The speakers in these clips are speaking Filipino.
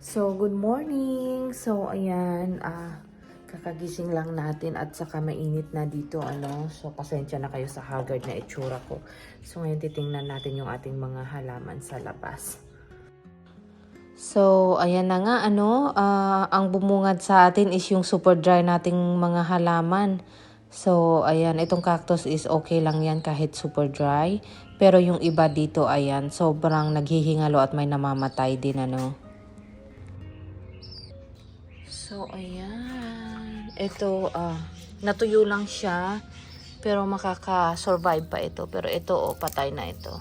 So, good morning! So, ayan, ah, kakagising lang natin at saka mainit na dito, ano. So, pasensya na kayo sa haggard na itsura ko. So, ngayon titingnan natin yung ating mga halaman sa labas. So, ayan na nga, ano, ah, ang bumungad sa atin is yung super dry nating mga halaman. So, ayan, itong cactus is okay lang yan kahit super dry. Pero yung iba dito, ayan, sobrang naghihingalo at may namamatay din, ano. So, ayan. Ito, ah, natuyo lang siya. Pero makaka-survive pa ito. Pero ito, oh, patay na ito.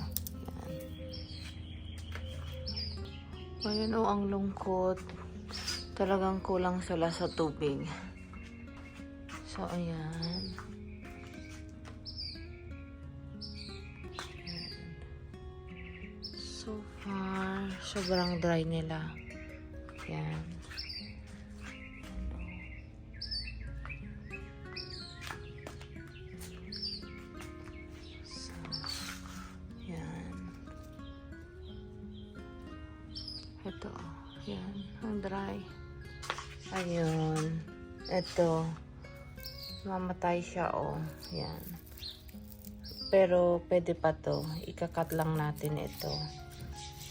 Ayan, oh, ang lungkot. Talagang kulang sila sa tubig. So, ayan. So far, sobrang dry nila. Ayan. Ang dry. Ayun. Ito, mamatay siya, oh. Yan. Pero, pwede pa to. Ikakat lang natin ito.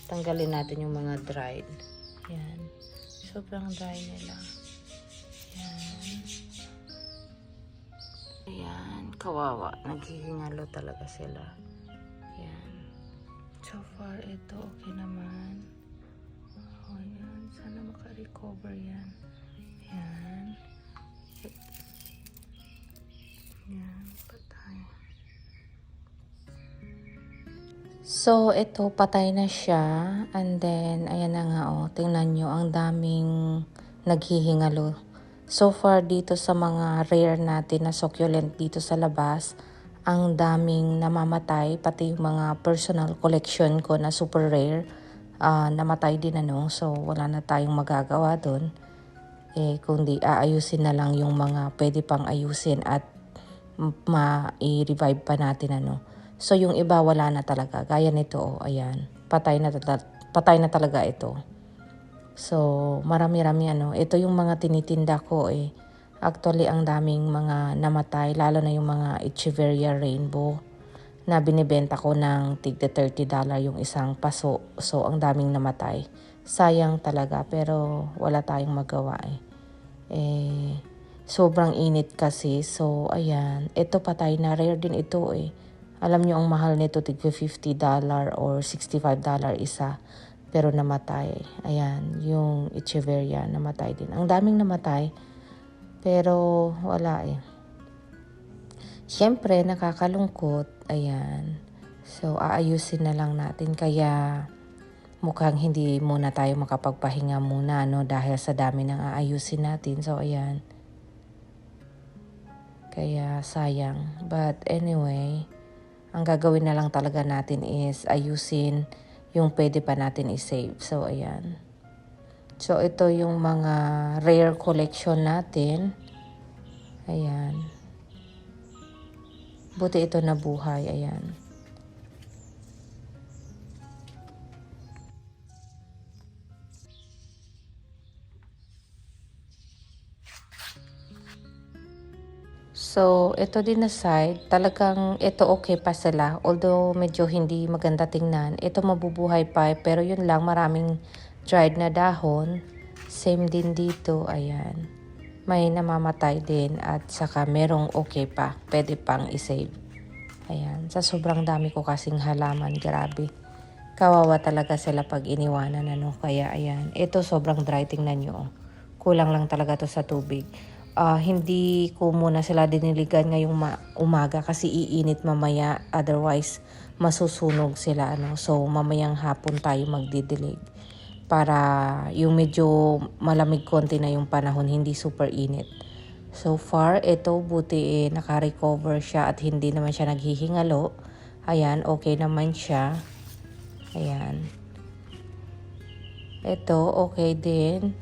Tanggalin natin yung mga dried. Yan. Sobrang dry nila. Yan. Ayan, kawawa. Naghihingalo talaga sila. Yan. So far, ito okay naman. Sana makarecover yan. Yan. Yan, patay. So, ito, patay na siya. And then, ayan na nga, oh. Tingnan nyo, ang daming naghihingalo. So far, dito sa mga rare natin na succulent dito sa labas, ang daming namamatay, pati yung mga personal collection ko na super rare, ah, namatay din ano. So, wala na tayong magagawa doon. Eh, kundi aayusin na lang yung mga pwede pang ayusin at ma-revive pa natin ano. So yung iba wala na talaga. Gaya nito, oh, ayan. Patay na, patay na talaga ito. So marami-rami ano. Ito yung mga tinitinda ko eh. Actually ang daming mga namatay. Lalo na yung mga Echeveria Rainbow na binibenta ko ng tig $30 yung isang paso. So ang daming namatay. Sayang talaga pero wala tayong magawa eh. Eh, sobrang init kasi. So, ayan. Ito patay na. Rare din ito eh. Alam nyo, ang mahal nito, tig $50 or $65 isa. Pero namatay. Ayan, yung Echeveria, namatay din. Ang daming namatay. Pero, wala eh. Siyempre, nakakalungkot. Ayan. So, aayusin na lang natin. Kaya, mukhang hindi muna tayo makapagpahinga muna, no? Dahil sa dami ng aayusin natin. So, ayan. Kaya sayang. But anyway, ang gagawin na lang talaga natin is ayusin yung pwede pa natin i-save. So, ayan. So, ito yung mga rare collection natin. Ayan. Buti ito nabuhay. Ayan. So, ito din na side, talagang ito okay pa sila. Although medyo hindi maganda tingnan. Ito mabubuhay pa, pero yun lang, maraming dried na dahon. Same din dito, ayan. May namamatay din at saka merong okay pa. Pwede pang isave. Ayan, sa sobrang dami ko kasing halaman, grabe. Kawawa talaga sila pag iniwanan, ano. Kaya, ayan. Ito sobrang dry, tingnan nyo. oh. Kulang lang talaga to sa tubig ah, hindi ko muna sila diniligan ngayong ma- umaga kasi iinit mamaya otherwise masusunog sila ano so mamayang hapon tayo magdidilig para yung medyo malamig konti na yung panahon hindi super init so far ito buti eh, naka-recover siya at hindi naman siya naghihingalo ayan okay naman siya ayan ito okay din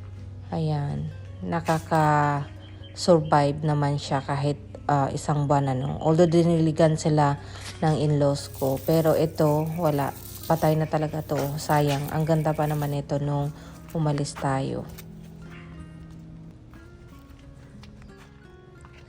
ayan nakaka survive naman siya kahit ah, isang buwan ano. Although diniligan sila ng in-laws ko. Pero ito, wala. Patay na talaga to. Sayang. Ang ganda pa naman ito nung umalis tayo.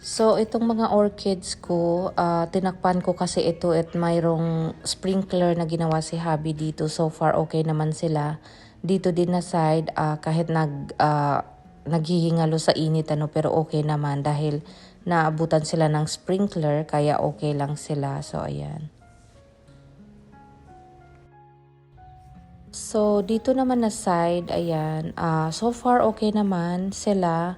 So, itong mga orchids ko, ah, tinakpan ko kasi ito at mayroong sprinkler na ginawa si Habi dito. So far, okay naman sila. Dito din na side, ah, kahit nag, ah, naghihingalo sa init, ano, pero okay naman dahil naabutan sila ng sprinkler, kaya okay lang sila. So, ayan. So, dito naman na side, ayan, ah, so far okay naman sila.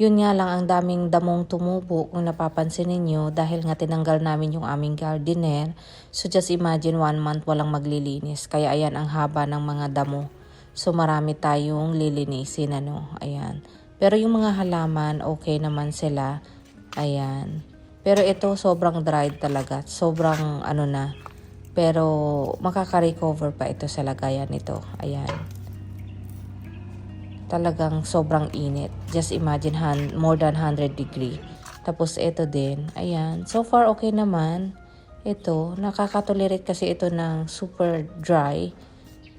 Yun nga lang ang daming damong tumubo kung napapansin ninyo dahil nga tinanggal namin yung aming gardener. So just imagine one month walang maglilinis. Kaya ayan ang haba ng mga damo. So marami tayong lilinisin ano. Ayan. Pero yung mga halaman okay naman sila. Ayan. Pero ito sobrang dried talaga. Sobrang ano na. Pero makaka-recover pa ito sa lagayan nito. Ayan talagang sobrang init. Just imagine han, more than 100 degree. Tapos ito din, ayan. So far okay naman. Ito, nakakatolerate kasi ito ng super dry.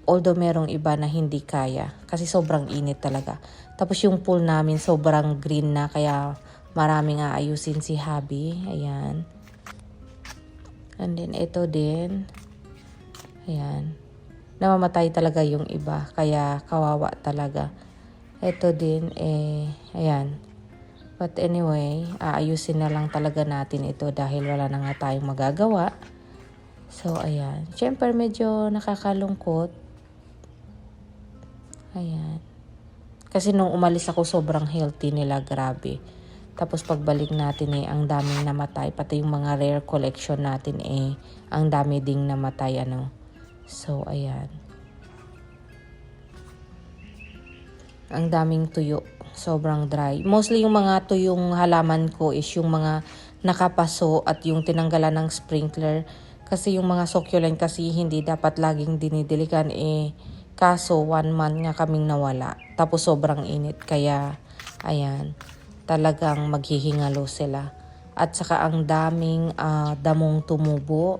Although merong iba na hindi kaya. Kasi sobrang init talaga. Tapos yung pool namin sobrang green na kaya maraming aayusin si Habi. Ayan. And then ito din. Ayan. Namamatay talaga yung iba. Kaya kawawa talaga. Ito din, eh, ayan. But anyway, aayusin na lang talaga natin ito dahil wala na nga tayong magagawa. So, ayan. Siyempre, medyo nakakalungkot. Ayan. Kasi nung umalis ako, sobrang healthy nila. Grabe. Tapos pagbalik natin eh, ang daming namatay. Pati yung mga rare collection natin eh, ang dami ding namatay. Ano. So, ayan. ang daming tuyo. Sobrang dry. Mostly yung mga tuyong halaman ko is yung mga nakapaso at yung tinanggalan ng sprinkler. Kasi yung mga succulent kasi hindi dapat laging dinidiligan eh. Kaso one month nga kaming nawala. Tapos sobrang init. Kaya ayan talagang maghihingalo sila. At saka ang daming ah, damong tumubo.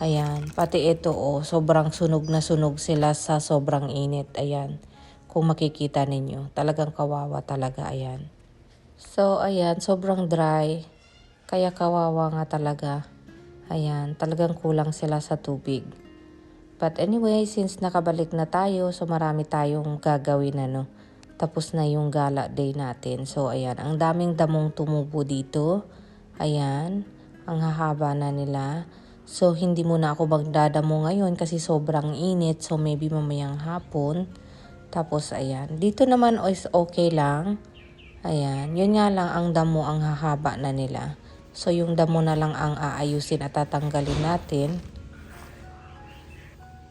Ayan. Pati ito oh, sobrang sunog na sunog sila sa sobrang init. Ayan kung makikita ninyo. Talagang kawawa talaga, ayan. So, ayan, sobrang dry. Kaya kawawa nga talaga. Ayan, talagang kulang sila sa tubig. But anyway, since nakabalik na tayo, so marami tayong gagawin ano. Tapos na yung gala day natin. So, ayan, ang daming damong tumubo dito. Ayan, ang hahaba na nila. So, hindi muna ako magdadamo ngayon kasi sobrang init. So, maybe mamayang hapon. Tapos, ayan. Dito naman is okay lang. Ayan. Yun nga lang ang damo ang hahaba na nila. So, yung damo na lang ang aayusin at tatanggalin natin.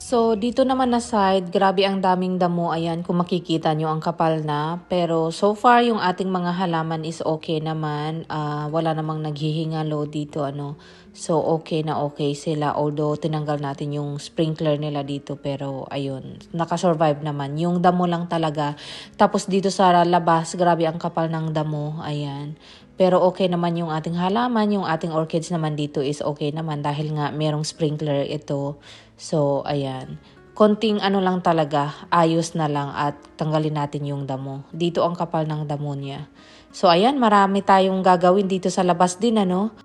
So, dito naman na side, grabe ang daming damo. Ayan, kung makikita nyo, ang kapal na. Pero, so far, yung ating mga halaman is okay naman. Ah, wala namang naghihingalo dito, ano. So, okay na okay sila. Although, tinanggal natin yung sprinkler nila dito. Pero, ayun, nakasurvive naman. Yung damo lang talaga. Tapos, dito sa labas, grabe ang kapal ng damo. Ayan. Pero okay naman yung ating halaman, yung ating orchids naman dito is okay naman dahil nga merong sprinkler ito. So, ayan. Konting ano lang talaga, ayos na lang at tanggalin natin yung damo. Dito ang kapal ng damo niya. So, ayan, marami tayong gagawin dito sa labas din, ano?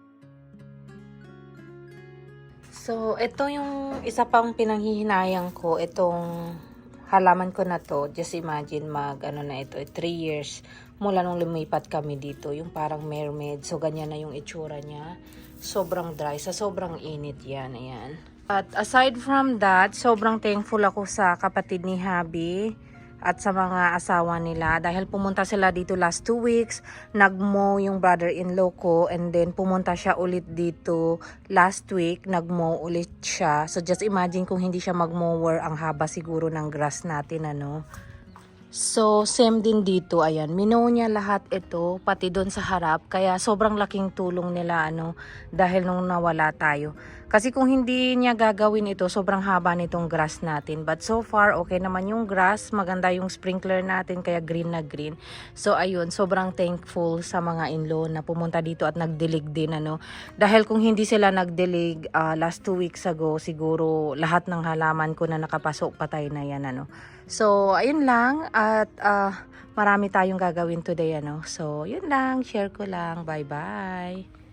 So, ito yung isa pang pinanghihinayang ko, itong halaman ko na to. Just imagine mag, ano na ito, 3 years mula nung lumipat kami dito. Yung parang mermaid. So, ganyan na yung itsura niya. Sobrang dry. Sa sobrang init yan. Ayan. At aside from that, sobrang thankful ako sa kapatid ni Habi at sa mga asawa nila dahil pumunta sila dito last two weeks. Nagmo yung brother-in-law ko and then pumunta siya ulit dito last week. Nagmo ulit siya. So just imagine kung hindi siya magmower ang haba siguro ng grass natin ano So, same din dito, ayan. Minow niya lahat ito, pati doon sa harap. Kaya sobrang laking tulong nila, ano, dahil nung nawala tayo. Kasi kung hindi niya gagawin ito, sobrang haba nitong grass natin. But so far, okay naman yung grass. Maganda yung sprinkler natin, kaya green na green. So, ayun, sobrang thankful sa mga in-law na pumunta dito at nagdilig din, ano. Dahil kung hindi sila nagdilig ah, last two weeks ago, siguro lahat ng halaman ko na nakapasok patay na yan, ano. So, ayun lang. At ah, marami tayong gagawin today. Ano? So, yun lang. Share ko lang. Bye-bye.